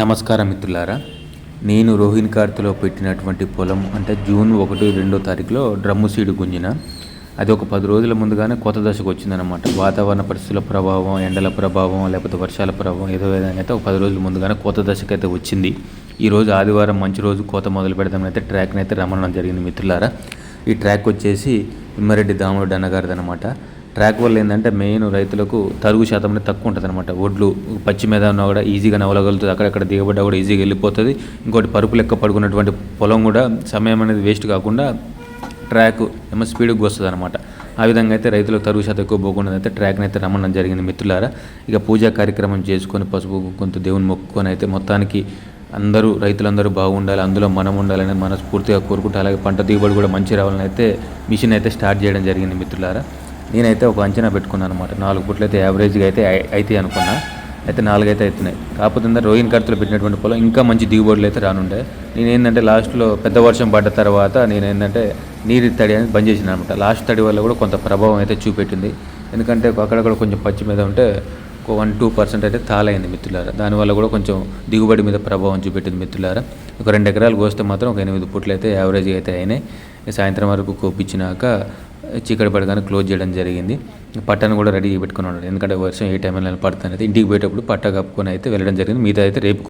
నమస్కారం మిత్రులారా. నేను రోహిణి కార్తలో పెట్టినటువంటి పొలం అంటే జూన్ ఒకటి రెండో తారీఖులో డ్రమ్ము సీడు గుంజిన. అది ఒక పది రోజుల ముందుగానే కొత్త దశకు వచ్చిందనమాట వాతావరణ పరిస్థితుల ప్రభావం ఎండల ప్రభావం లేకపోతే వర్షాల ప్రభావం ఏదో విధంగా అయితే ఒక పది రోజుల ముందుగానే కొత్త దశకు అయితే వచ్చింది ఈరోజు ఆదివారం మంచి రోజు కోత మొదలు పెడదామని అయితే ట్రాక్ని అయితే రమ్మడం జరిగింది మిత్రులారా. ఈ ట్రాక్ వచ్చేసి ఇమ్మారెడ్డి దాముడు అన్నగారిది అనమాట ట్రాక్ వల్ల ఏంటంటే మెయిన్ రైతులకు తరుగు శాతం అనేది తక్కువ ఉంటుంది అనమాట ఒడ్లు పచ్చి మీద ఉన్నా కూడా ఈజీగా నవలగలుగుతుంది అక్కడక్కడ దిగబడ్డా కూడా ఈజీగా వెళ్ళిపోతుంది. ఇంకోటి పరుపు లెక్క పడుకున్నటువంటి పొలం కూడా సమయం అనేది వేస్ట్ కాకుండా ట్రాక్ ఏమో స్పీడ్కి వస్తుంది అనమాట ఆ విధంగా అయితే రైతులకు తరువు శాతం ఎక్కువ పోకుండా అయితే ట్రాక్ని అయితే రమ్మడం జరిగింది మిత్రులారా. ఇక పూజా కార్యక్రమం చేసుకొని పసుపు కొంత దేవుని మొక్కుకొని అయితే మొత్తానికి అందరూ రైతులందరూ బాగుండాలి అందులో మనం ఉండాలని మనస్ఫూర్తిగా కోరుకుంటూ అలాగే పంట దిగుబడి కూడా మంచి రావాలని అయితే మిషన్ అయితే స్టార్ట్ చేయడం జరిగింది మిత్రులారా. నేనైతే ఒక అంచనా పెట్టుకున్నాను అనమాట నాలుగు పుట్లు అయితే యావరేజ్గా అయితే అయితే అనుకున్నా. అయితే నాలుగైతే అవుతున్నాయి కాకపోతే ఏంటంటే రోహిన్ ఖర్చులు పెట్టినటువంటి పొలం ఇంకా మంచి దిగుబడులు అయితే రానుండే. నేను ఏంటంటే లాస్ట్లో పెద్ద వర్షం పడ్డ తర్వాత నేను ఏంటంటే నీరు తడి అనేది బంద్ చేసిన అనమాట లాస్ట్ తడి వల్ల కూడా కొంత ప్రభావం అయితే చూపెట్టింది. ఎందుకంటే అక్కడక్కడ కొంచెం పచ్చి మీద ఉంటే ఒక వన్ టూ పర్సెంట్ అయితే తాలైంది మిత్రులారా. దానివల్ల కూడా కొంచెం దిగుబడి మీద ప్రభావం చూపెట్టింది మిత్రులారా. ఒక రెండు ఎకరాలు కోస్తే మాత్రం ఒక ఎనిమిది పుట్లు అయితే యావరేజ్గా అయితే అయినాయి. సాయంత్రం వరకు కోపించినాక చీకటి పడగానే క్లోజ్ చేయడం జరిగింది. పట్టను కూడా రెడీ పెట్టుకుని ఉన్నాడు ఎందుకంటే వర్షం ఏ టైంలో పడుతుంది. ఇంటికి పోయేటప్పుడు పట్ట కప్పుకొని అయితే వెళ్ళడం జరిగింది. మిగతా అయితే రేపు